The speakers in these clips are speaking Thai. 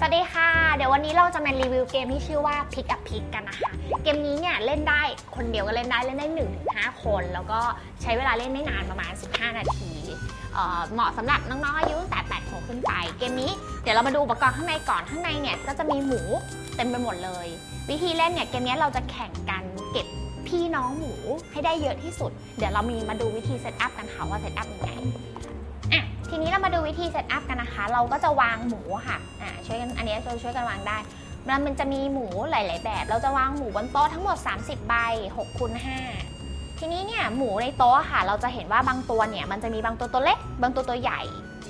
สวัสดีค่ะ เดี๋ยววันนี้เราจะมารีวิวเกมที่ชื่อว่า Pick up Pick กันนะคะ เกมนี้เนี่ยเล่นได้คนเดียวก็เล่นได้เล่นได้1นถึงหคน แล้วก็ใช้เวลาเล่นไม่นานประมาณ 15 นาทีเเหมาะสำหรับน้องๆ อายุตั้งแต่8ขวบขึ้นไป เกมนี้เดี๋ยวเรามาดูอุปกรณ์ข้างในก่อน ข้างในเนี่ยก็จะมีหมูเต็มไปหมดเลย วิธีเล่นเนี่ยเกมนี้เราจะแข่งกันเก็บพี่น้องหมูให้ได้เยอะที่สุด เดี๋ยวเรามีมาดูวิธีเซตอัพกันค่ะว่าเซตอัพยังไง ทีนี้เรามาดูวิธีเซตอัพกันนะคะ เราก็จะวางหมูค่ะอ่าช่วยกันอันนี้ช่วยช่วยกันวางได้มันมันจะมีหมูหลาย ๆ แบบ เราจะวางหมูบนโต๊ะทั้งหมด 30 ใบ6คูณ5ทีนี้เนี่ยหมูในโต๊ะค่ะ เราจะเห็นว่าบางตัวเนี่ยมันจะมีบางตัวตัวเล็ก บางตัวตัวใหญ่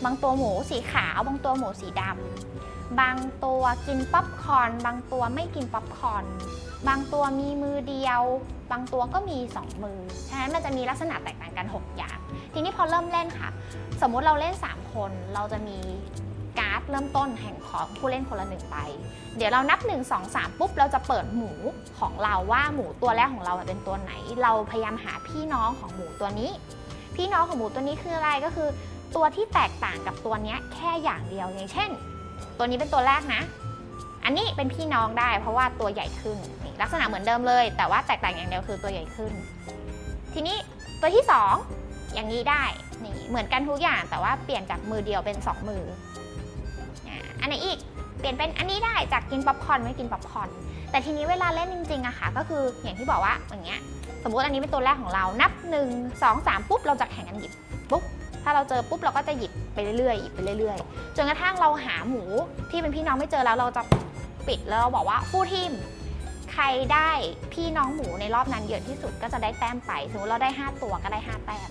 บางตัวหมูสีขาว บางตัวหมูสีดำบางตัวกินป๊อปคอร์นบางตัวไม่กินป๊อปคอร์นบางตัวมีมือเดียว บางตัวก็มี 2 มือ ฉะนั้นมันจะมีลักษณะแตกต่างกัน 6 อย่าง อเริ่มเล่นค่ะ สมมุติเราเล่น 3 คนเราจะมีการ์ดเริ่มต้นแห่งของผู้เล่นคนละหนึ่งใบเดี๋ยวเรานับ 1 2 3 ปุ๊บ เราจะเปิดหมูของเราว่าหมูตัวแรกของเราเป็นตัวไหน เราพยายามหาพี่น้องของหมูตัวนี้ พี่น้องของหมูตัวนี้คืออะไรก็คือ ตัวที่แตกต่างกับตัวนี้แค่อย่างเดียวอย่างเช่น ตัวนี้เป็นตัวแรกนะ อันนี้เป็นพี่น้องได้ เพราะว่าตัวใหญ่ขึ้นลักษณะเหมือนเดิมเลย แต่ว่าแตกต่างอย่างเดียวคือตัวใหญ่ขึ้น ทีนี้ตัวที่ส อย่างนี้ได้นี่เหมือนกันทุกอย่างแต่ว่าเปลี่ยนจากมือเดียวเป็นสองมืออันไหนอีกเปลี่ยนเป็นอันนี้ได้จากกินป๊อปคอร์นไม่กินป๊อปคอร์นแต่ทีนี้เวลาเล่นจริงๆอะค่ะก็คืออย่างที่บอกว่าอย่างเงี้ยสมมติอันนี้เป็นตัวแรกของเรานับ 1 2 3 ปุ๊บเราจะแข่งกันหยิบปุ๊บถ้าเราเจอปุ๊บเราก็จะหยิบไปเรื่อยๆหยิบไปเรื่อยๆจนกระทั่งเราหาหมูที่เป็นพี่น้องไม่เจอแล้วเราจะปิดแล้วเราบอกว่าฟูลทีมใครได้พี่น้องหมูในรอบนั้นเยอะที่สุดก็จะได้แต้มไปสมมติเราได้ 5 ตัวก็ได้ 5 แต้ม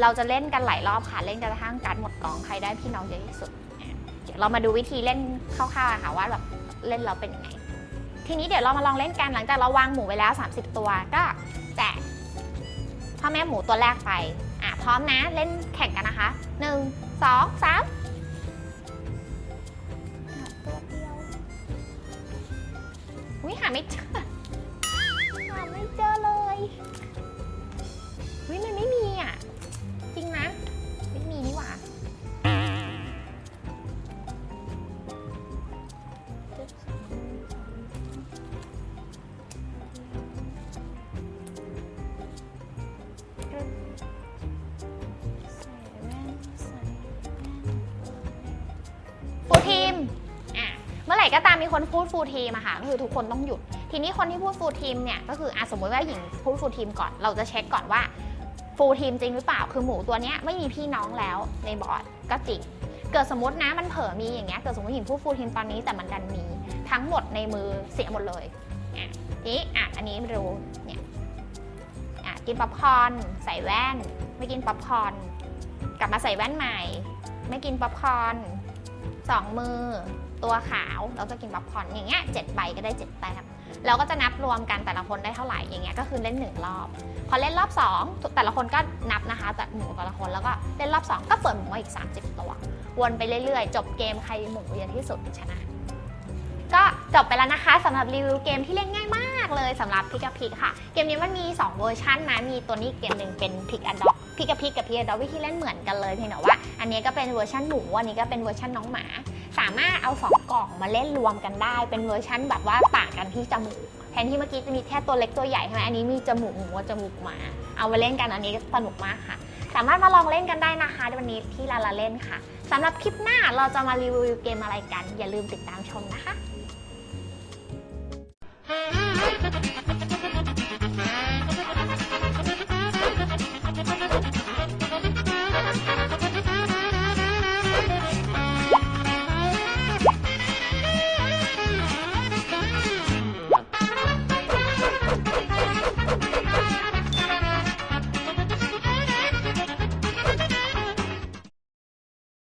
เราจะเล่นกันหลายรอบค่ะเล่นกันกระทั่งการหมดกองใครได้พี่น้องเยอะที่สุดเดี๋ยวเรามาดูวิธีเล่นคร่าวๆค่ะว่าแบบเล่นเราเป็นยังไงทีนี้เดี๋ยวเรามาลองเล่นกันหลังจากเราวางหมูไว้แล้ว 30 ตัวก็แจกพ่อแม่หมูตัวแรกไปอะพร้อมนะเล่นแข่งกันนะคะ 1 2 3 ร่ก็ตามมีคนพูดฟูลทีมอะค่ะก็คือทุกคนต้องหยุด ทีนี้คนที่พูดฟูลทีมเนี่ยก็คืออะสมมติว่าหญิงพูดฟูลทีมก่อนเราจะเช็คก่อนว่าฟูลทีมจริงหรือเปล่าคือหมูตัวเนี้ยไม่มีพี่น้องแล้วในบอร์ดก็จริงเกิดสมมตินะมันเผลอมีอย่างเงี้ยเกิดสมมติหญิงพูดฟูลทีมตอนนี้แต่มันดันมีทั้งหมดในมือเสียหมดเลยอะนี้อะอันนี้ไม่รู้เนี่ยอะกินป๊อปคอร์นใส่แว่น ไม่กินป๊อปคอร์นกลับมาใส่แว่นใหม่ ไม่กินป๊อปคอร์นสองมือ ตัวขาวเราจะกินป๊อปคอร์นอย่างเงี้ยเจ็ดใบก็ได้เจ็ดแต้มเราก็จะนับรวมกันแต่ละคนได้เท่าไหร่อย่างเงี้ยก็คือเล่นหนึ่งรอบ พอเล่นรอบสองแต่ละคนก็นับนะคะจากหมูแต่ละคนแล้วก็เล่นรอบสองก็เปิดหมูอีก 30 ตัว วนไปเรื่อยๆ จบเกมใครหมูเยอะที่สุดชนะ ก็จบไปแล้วนะคะสำหรับรีวิวเกมที่เล่นง่ายมากเลยสำหรับพิก a พิกค่ะ เกมนี้มันมี 2 เวอร์ชันนะมีตัวนี้เกมหนึ่งเป็นพิกอันด็อกพิก a พิกกับพิกอันด็อกวิธีเล่นเหมือนกันเลยเพียงแต่ว่าอันนี้ก็เป็นเวอร์ชันหมูอันนี้ก็เป็นเวอร์ชันน้องหมา สามารถเอา 2 กล่องมาเล่นรวมกันได้ เป็นเวอร์ชันแบบว่าต่างกันที่จมูก แทนที่เมื่อกี้จะมีแค่ตัวเล็กตัวใหญ่ใช่ไหมอันนี้มีจมูกหมูกับจมูกหมา เอามาเล่นกันอันนี้สนุกมากค่ะ สามารถมาลองเล่นกันได้นะคะวันนี้ที่ลาลาเล่นค่ะสำหรับคลิปหน้าเราจะมารีวิวเกมอะไรกัน อย่าลืมติดตามชมนะคะ